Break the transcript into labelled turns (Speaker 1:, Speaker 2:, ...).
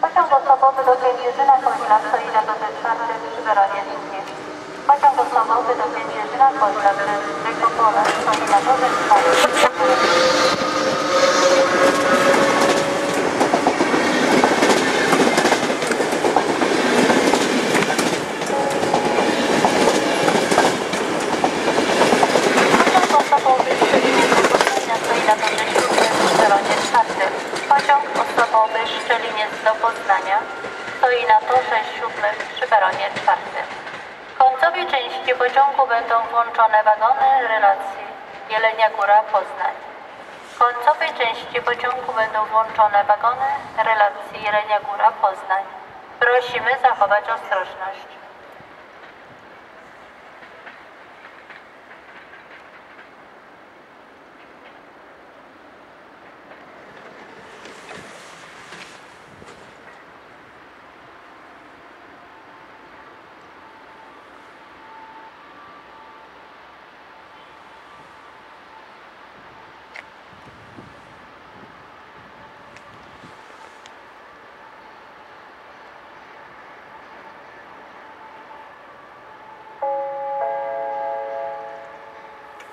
Speaker 1: Pociąg osobowy do Kędzierzyna Koźla na drodze czwartej przy Weronie Długie. Pociąg osobowy do Kędzierzyna Koźla przez Rzekopole stoi na drodze czwartej. Pociąg osobowy z Szczeliniec do Poznania stoi na drodze siódmej przy peronie czwartym. Pociąg osobowy Szczeliniec do Poznania stoi na siódmym przy peronie czwartym. W końcowej części pociągu będą włączone wagony relacji Jelenia Góra Poznań. W końcowej części pociągu będą włączone wagony relacji Jelenia Góra Poznań. Prosimy zachować ostrożność.